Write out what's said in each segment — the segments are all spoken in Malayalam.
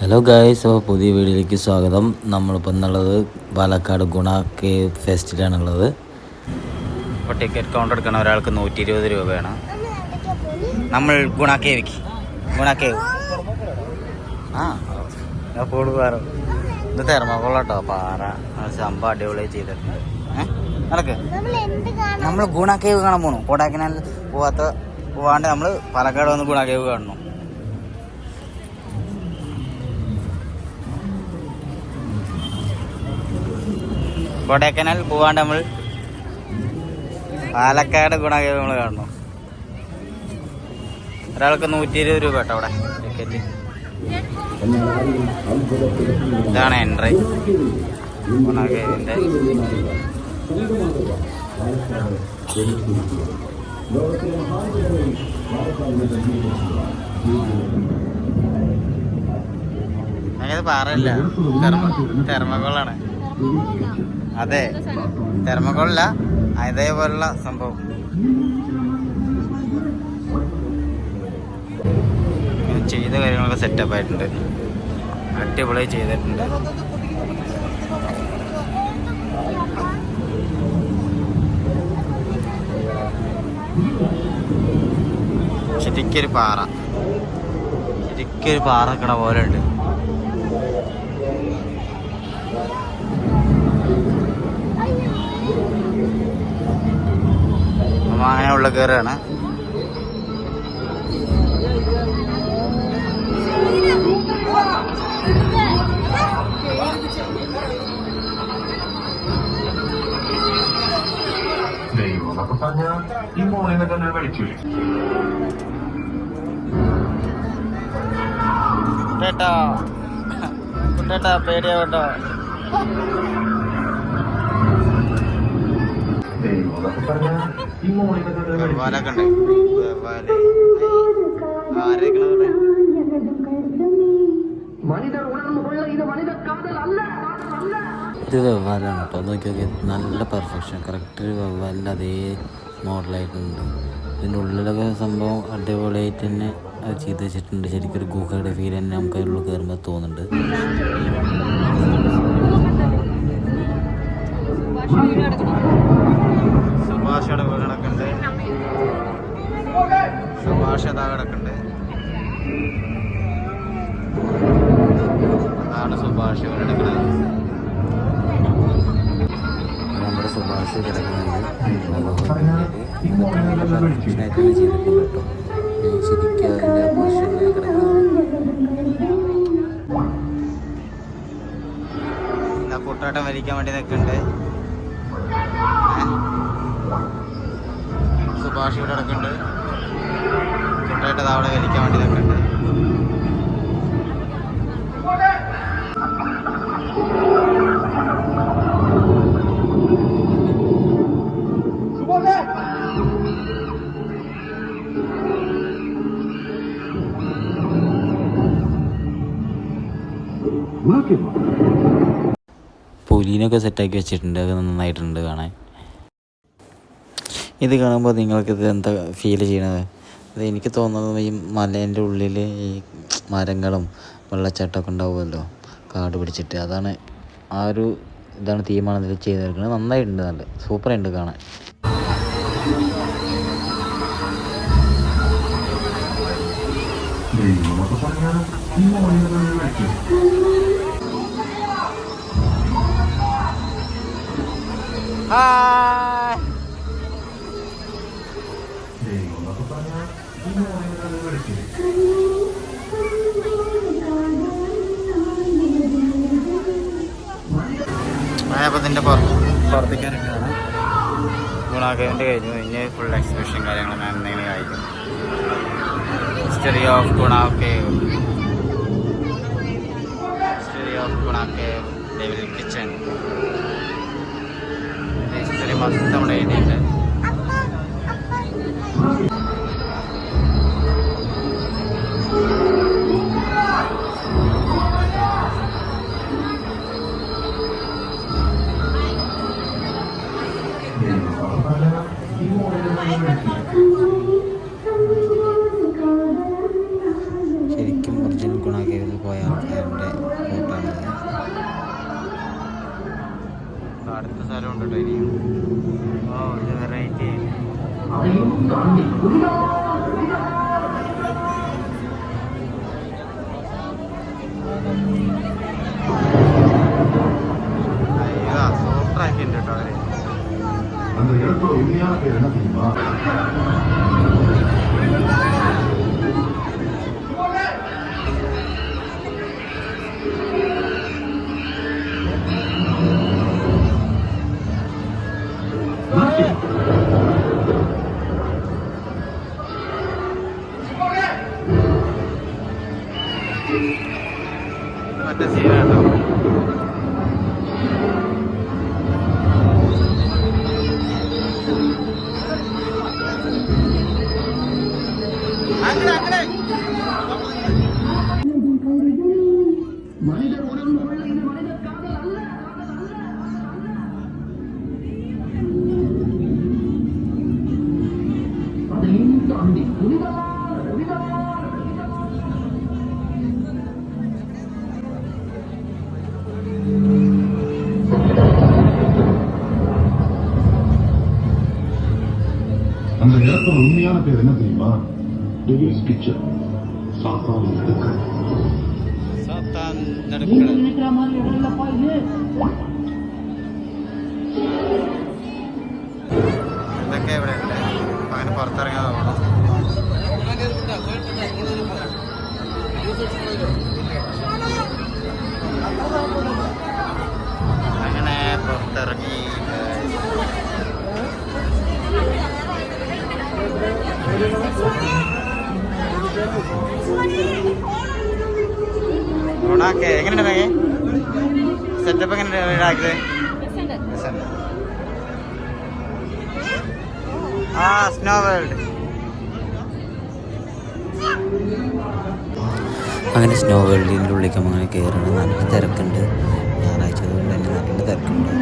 ഹലോ ഗായ്സ് അപ്പോൾ പുതിയ വീഡിയോയിലേക്ക് സ്വാഗതം. നമ്മളിപ്പോൾ എന്നുള്ളത് പാലക്കാട് ഗുണ കേ ഫെസ്റ്റിലാണുള്ളത് അപ്പോൾ ടിക്കറ്റ് കൗണ്ടർ എടുക്കണ ഒരാൾക്ക് നൂറ്റി ഇരുപത് രൂപയാണ് നമ്മൾ ഗുണ കേവിക്ക് ഗുണ കേവ് ആ അപ്പോൾ പാറ ഇത് തെർമക്കോളാട്ടോ പാറ. സംഭവം അടിപൊളി ചെയ്തിട്ടുണ്ട്. നടക്ക്. നമ്മൾ ഗുണ കേവ് കാണാൻ പോകണം കൊടാക്കിനാൽ പോവാത്ത പോവാണ്ട് നമ്മൾ പാലക്കാട് വന്ന് ഗുണ കേവ് കാണുന്നു. കൊടൈക്കനാൽ പോവാണ്ട് നമ്മൾ പാലക്കാട് ഗുണ കേവ് നമ്മൾ കാണുന്നു. ഒരാൾക്ക് നൂറ്റി ഇരുപത് രൂപ കേട്ടോ അവിടെ ടിക്കറ്റ് ഇതാണ് എൻട്രി ഗുണകേവിന്റെ അങ്ങനെ പാറല്ല തെർമ തെർമക്കോളാണ് അതെ തെർമക്കോളല്ല അതേപോലുള്ള സംഭവം. ചെയ്ത കാര്യങ്ങളൊക്കെ സെറ്റപ്പ് ആയിട്ടുണ്ട്. അടിപൊളിയായി ചെയ്തിട്ടുണ്ട്. ശരിക്കൊരു പാറ. ശരിക്കൊരു പാറ പോലെ ഉണ്ട്. അങ്ങനെ ഉള്ള കയറുകയാണ് ദൈവം എന്നൊക്കെ പറഞ്ഞ ഈ മോളിനെ തന്നെ വിളിച്ചില്ലേ കുട്ടേട്ടാ. കുട്ടേട്ടാ പേടിയാവട്ടോ എന്നൊക്കെ ഈ ഇത് വെവ്വാലാണ്. കേട്ടോ നോക്കി നോക്കി നല്ല പെർഫെക്ഷൻ കറക്റ്റ് ഒരു വെവ്വാലിന്റെ അതേ മോഡലായിട്ടുണ്ട്. ഇതിന്റെ ഉള്ളിലൊക്കെ സംഭവം അടിപൊളിയായിട്ട് തന്നെ അത് ചെയ്ത് വെച്ചിട്ടുണ്ട്. ശരിക്കും ഒരു ഗുഹയുടെ ഫീൽ തന്നെ നമുക്ക് അതിനുള്ളിൽ കയറുമ്പോൾ തോന്നുന്നുണ്ട്. സുഭാഷ് സുഭാഷ് അതാ കിടക്കുന്നുണ്ട് അതാണ് സുഭാഷ് കിടക്കുന്നത്. നമ്മുടെ സുഭാഷ് കിടക്കുന്നുണ്ട്. ചെയ്തിട്ടുണ്ട് കേട്ടോ. ശരിക്കും അതിന്റെ പൊസിഷനിൽ കിടക്കുന്നത് എന്താ കൂട്ടാട്ടം വലിക്കാൻ വേണ്ടി നിൽക്കുന്നുണ്ട്. സുഭാഷ് ഇവിടെ കിടക്കുന്നുണ്ട്. കൂട്ടായിട്ട് അവിടെ വലിക്കാൻ വേണ്ടി നിൽക്കുന്നുണ്ട് പുലിനൊക്കെ സെറ്റാക്കി വെച്ചിട്ടുണ്ട്. അത് നന്നായിട്ടുണ്ട് കാണാൻ. ഇത് കാണുമ്പോൾ നിങ്ങൾക്ക് എന്താ ഫീൽ ചെയ്യണത്? അത് എനിക്ക് തോന്നുന്നത് ഈ മലേന്റെ ഉള്ളിൽ ഈ മരങ്ങളും വെള്ളച്ചാട്ടമൊക്കെ ഉണ്ടാവുമല്ലോ. കാട് പിടിച്ചിട്ട്. അതാണ് ആ ഒരു ഇതാണ് തീമാണ് ഇതിൽ ചെയ്തിരിക്കുന്നത് നന്നായിട്ടുണ്ട് നല്ല. സൂപ്പറായിട്ടുണ്ട് കാണാൻ. ദൈവം അപ്പോൾ പ്രവർത്തിക്കാനൊക്കെയാണ് ഗുണാകേവിന്റെ കഴിഞ്ഞു. ഇനി ഫുൾ എക്സിബിഷൻ കാര്യങ്ങൾ ഞാൻ എന്തെങ്കിലും ആയിരിക്കും history of Guna cave history of Guna cave kitchen history മൊത്തം ഇവിടെ എഴുതിയിട്ടുണ്ട്. படத்தோட உண்மையான பேர் என்ன தெரியுமா? டெவில்ஸ் கிச்சன் சாத்தான் நடுக்கடை சாத்தான் நடுக்கடை രസമുണ്ട്. ആ സ്നോ വേൾഡ് അങ്ങനെ സ്നോ വേൾഡിന്റെ ഉള്ളിലേക്ക് അങ്ങനെ കയറണം നല്ല തിരക്കുണ്ട്. ഞായറാഴ്ച അതുകൊണ്ട് തന്നെ നല്ല തിരക്കുണ്ട്.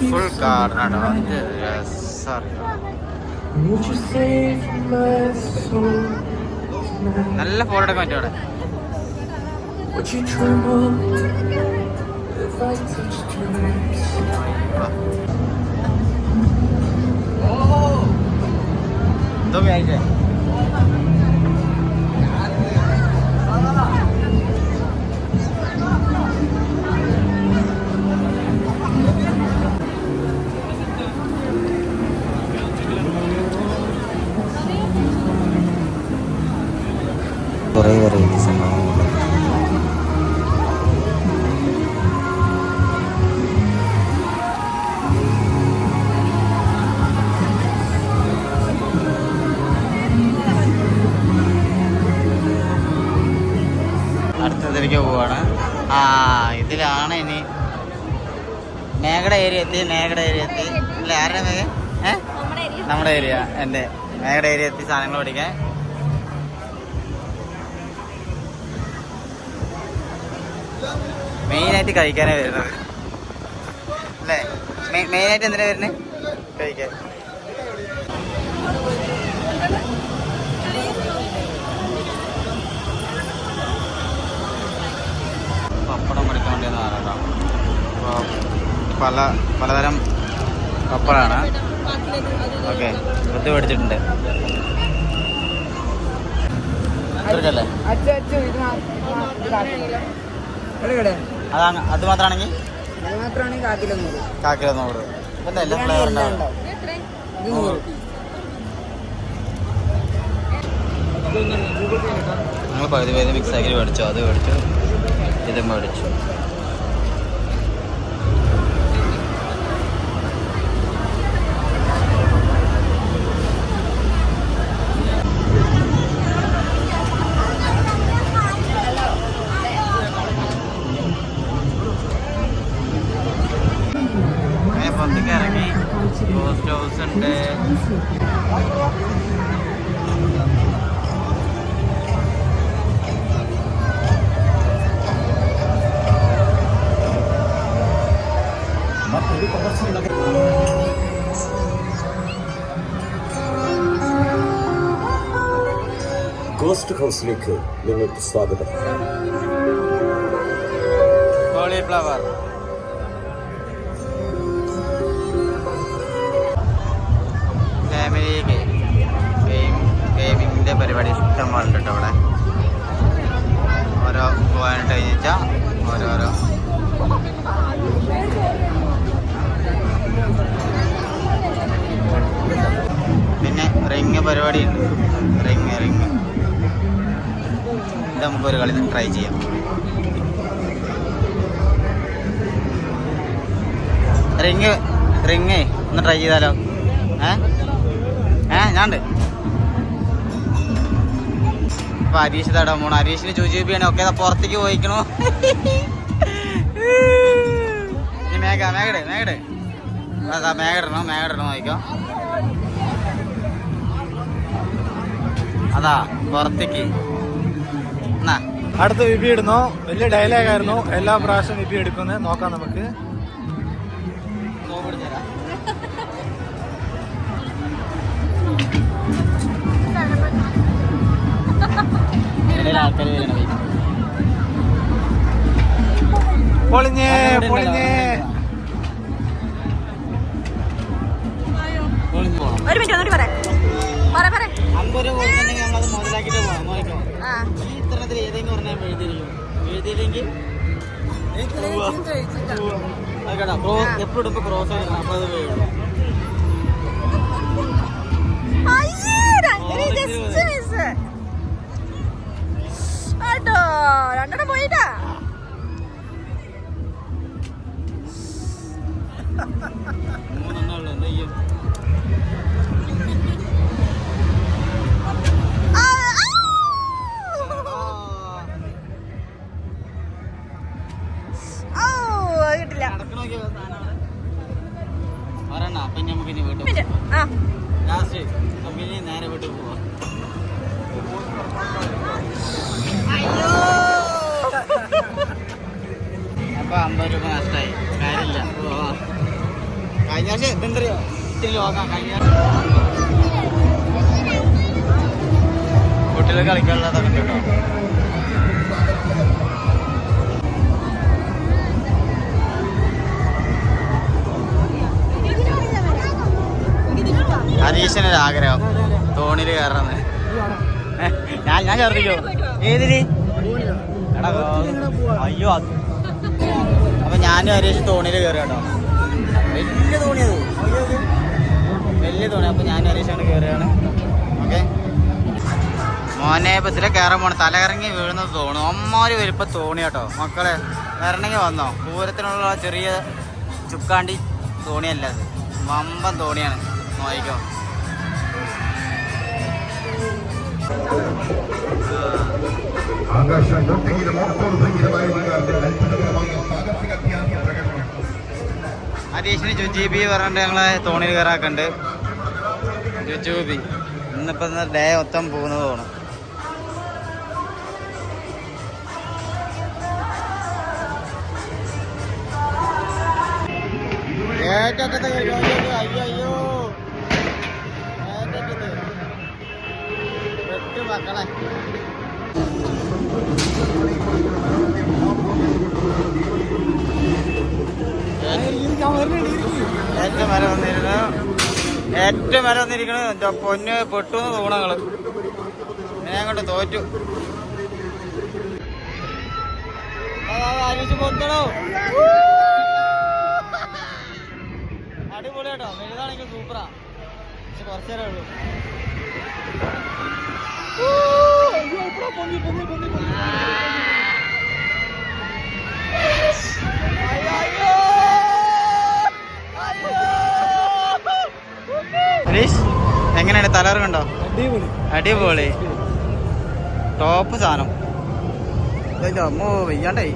ഫുൾ കാർഡാണ് നല്ല ഫോട്ടോ എടുക്കാൻ ഇതൊക്കെ ആയിട്ടേ മേഘയുടെ ഏരിയ എത്തി മേഘട ഏരിയ എത്തി. അല്ല ആരുടെ മേഘ? നമ്മുടെ ഏരിയ എന്റെ. മേഘട ഏരിയ എത്തി സാധനങ്ങൾ പഠിക്കാൻ. മെയിനായിട്ട് കഴിക്കാനേ വരുന്നത്. അല്ലേ? മെയിനായിട്ട് എന്തിനാണ് വരുന്നത് കഴിക്കാൻ പപ്പടം പഠിക്കാൻ വേണ്ടിയെന്ന് പറയാം അപ്പോൾ പല പലതരം കപ്പളാണ് ഓക്കെ ഇത് മേടിച്ചിട്ടുണ്ട്. ഇത്രക്കല്ലേ അതാണ് അത് മാത്രമാണെങ്കിൽ? കാക്കില നൂറ് കാക്കിലോ നൂറ് ഇപ്പം എല്ലാ ഫ്ലേവർ ഞങ്ങൾ പകുതി പകുതി മിക്സ് ആക്കി മേടിച്ചു. അത് മേടിച്ചു ഇത് മേടിച്ചു. ഗോസ്റ്റ് ഹൗസിലേക്ക് നിങ്ങൾക്ക് സ്വാഗതം. കോളിഫ്ലവർ. പരിപാടി ഇഷ്ടമാണ് കേട്ടോ അവിടെ ഓരോ പോകാനായിട്ട് കഴിഞ്ഞാൽ ഓരോരോ. പിന്നെ റിങ് പരിപാടി ഉണ്ട്. റിങ് റിങ് ഇത് നമുക്കൊരു കളി ട്രൈ ചെയ്യാം. റിങ് റിങ് ഒന്ന് ട്രൈ ചെയ്താലോ? ഏ? ഏ ഞാണ്ട് അപ്പൊ ഹരീഷ് തടാ മോണ ഹരീഷിന് ചുചൂബിയാണ് ഒക്കെ പുറത്തേക്ക് പോയിക്കണു. മേഘ മേഘട് മേഘട് അതാ മേഘടണോ മേഘടണോ നോക്കിക്കോ. അതാ പുറത്തേക്ക്. എന്നാ അടുത്ത വിപി ഇടുന്നു. വലിയ ഡയലോഗ് ആയിരുന്നു. എല്ലാ പ്രാവശ്യം വിപി എടുക്കുന്നത് നോക്കാം നമുക്ക്. പൊളിഞ്ഞേ പൊളിഞ്ഞേ. ഒരു മിനിറ്റ് ഒന്നുകൂടി പറയാം പറ പറ. അമ്പത് രൂപ നോക്കാം ഇത്തരത്തിൽ ഏതെങ്കിലും പറഞ്ഞാൽ എഴുതിയിരിക്കും എഴുതിയില്ലെങ്കിൽ കേട്ടോ. ക്രോസ് എപ്പോഴും ഇടുമ്പോൾ ക്രോസ് ആയിരുന്നു അപ്പോൾ അത് വീഴും രണ്ടെണ്ണം പോയിട്ടാ. ലാസ്റ്റ് ഇനി നേരെ വീട്ടിൽ പോവാം. അപ്പൊ അമ്പത് രൂപ നഷ്ടമായി കാര്യമില്ല. കഴിഞ്ഞ വർഷം എന്തെന്തറിയോ ഇത്തിരി ലോക്കാം കഴിഞ്ഞ കുട്ടികൾ കളിക്കാനുള്ളതൊക്കെ കേട്ടോ ഹരീഷിനൊരു ആഗ്രഹം. തോണിയിൽ കയറുന്നത് ഞാൻ ഞാൻ ചേർത്തിക്കോ ഏതിരി അയ്യോ അത്. അപ്പൊ ഞാനും ഹരീഷ് തോണിയിൽ കയറി കേട്ടോ. വലിയ തോണിയത് വലിയ തോണി അപ്പൊ ഞാനും ഹരീഷാണ് കയറുകയാണ് ഓക്കെ. മോനെ ഇപ്പൊ ഇതിലെ കയറാൻ പോണ. തലകറങ്ങി വീഴുന്നത് തോണു. അമ്മാര് വലിപ്പ തോണി കേട്ടോ. മക്കളെ വരണമെങ്കിൽ വന്നോ. പൂരത്തിനുള്ള ചെറിയ ചുക്കാണ്ടി തോണിയല്ല അത് വമ്പൻ തോണിയാണ്. നോയിക്കോ ആകാശം പ്രകടനം ഹരീഷിന് ജുജീബി പറഞ്ഞിട്ട് ഞങ്ങളെ തോണിയിൽ കയറാക്കുന്നുണ്ട് ജുജൂബി ഇന്നിപ്പോ ഇന്ന് ഡേ മൊത്തം പോകുന്നത് തോന്നും ഏറ്റവും വരെ വന്നിരിക്കണത് എന്റെ പൊന്ന് പെട്ടു തൂണങ്ങൾ ഞാൻ അങ്ങോട്ട് തോറ്റു. അതാ അടിപൊളിയാട്ടോ. വലുതാണെങ്കിൽ സൂപ്പറാ. പക്ഷെ കുറച്ചു നേരമേ ഉള്ളൂ. പൊങ്ങി എങ്ങനെയാണ് തലറ് എങ്ങനെയാണ്? അടിപൊളി. അടിപൊളി. ടോപ്പ് സാധനം. അമ്മോ വയ്യാണ്ടായി.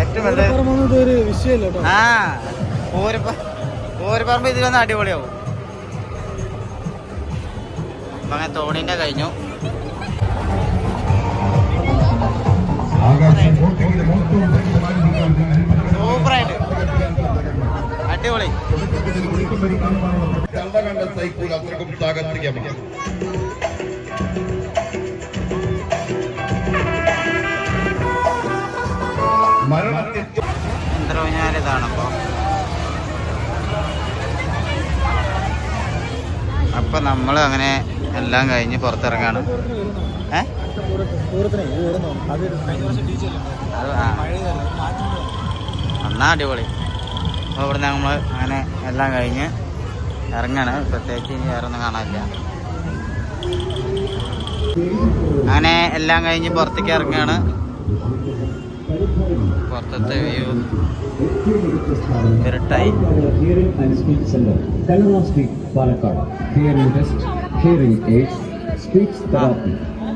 ഏറ്റവും വലുത് ഒരു വിഷയമല്ല കേട്ടോ ആ പോരപ്പ പോരപ്പറമ്പ് ഇതിലൊന്ന് അടിപൊളിയാവും. അപ്പൊ അങ്ങനെ തോണിന്റെ കഴിഞ്ഞു. സൂപ്പറായിട്ട്. അടിപൊളി. കണ്ട സൈക്കിൾ അത്രക്കും അപ്പൊ നമ്മൾ അങ്ങനെ എല്ലാം കഴിഞ്ഞ് പുറത്തിറങ്ങാണ്. ഏ? അന്നാ അടിപൊളി. അപ്പോൾ ഇവിടെ നമ്മൾ അങ്ങനെ എല്ലാം കഴിഞ്ഞ് ഇറങ്ങാണ്. പ്രത്യേകിച്ച് ഇനി വേറെ ഒന്നും കാണാനില്ല. അങ്ങനെ എല്ലാം കഴിഞ്ഞ് പുറത്തേക്ക് ഇറങ്ങുകയാണ് പുറത്തത്തെ വ്യൂ. ഇരട്ടായി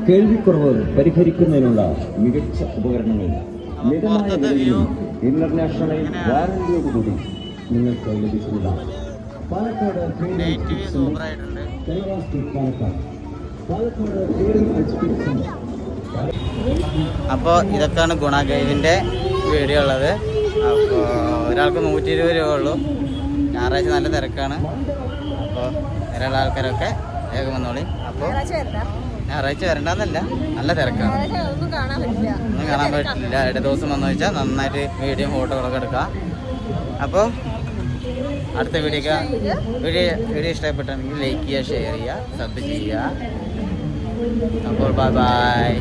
കേൾവിക്കുറവ് പരിഹരിക്കുന്നതിനുള്ള മികച്ച ഉപകരണങ്ങൾ ഇന്റർനാഷണൽ വാറന്റിയോടുകൂടി നിങ്ങൾക്ക് ലഭിക്കുന്നതാണ് പാലക്കാട് പാലക്കാട്. അപ്പോൾ ഇതൊക്കെയാണ് ഗുണ ഗൈഡിന്റെ വീഡിയോ ഉള്ളത്. അപ്പോൾ ഒരാൾക്ക് നൂറ്റി ഇരുപത് രൂപ ഉള്ളൂ. ഞായറാഴ്ച നല്ല തിരക്കാണ്. അപ്പോൾ വരെയുള്ള ആൾക്കാരൊക്കെ വേഗം വന്നോളി. അപ്പോൾ ഞായറാഴ്ച വരണ്ട വരണ്ടെന്നല്ല. നല്ല തിരക്കാണ്. ഞായറാഴ്ച ഒന്നും കാണാൻ പറ്റില്ല. ഒന്നും കാണാൻ പറ്റില്ല. ഇട ദിവസം വന്നു വെച്ചാൽ നന്നായിട്ട് വീഡിയോ ഫോട്ടോകളൊക്കെ എടുക്കാം. അപ്പോൾ അടുത്ത വീഡിയോ വീഡിയോ വീഡിയോ ഇഷ്ടപ്പെട്ടാണെങ്കിൽ ലൈക്ക് ചെയ്യുക ഷെയർ ചെയ്യുക സബ്സ്ക്രൈബ് ചെയ്യുക. അപ്പോൾ ബൈ ബൈ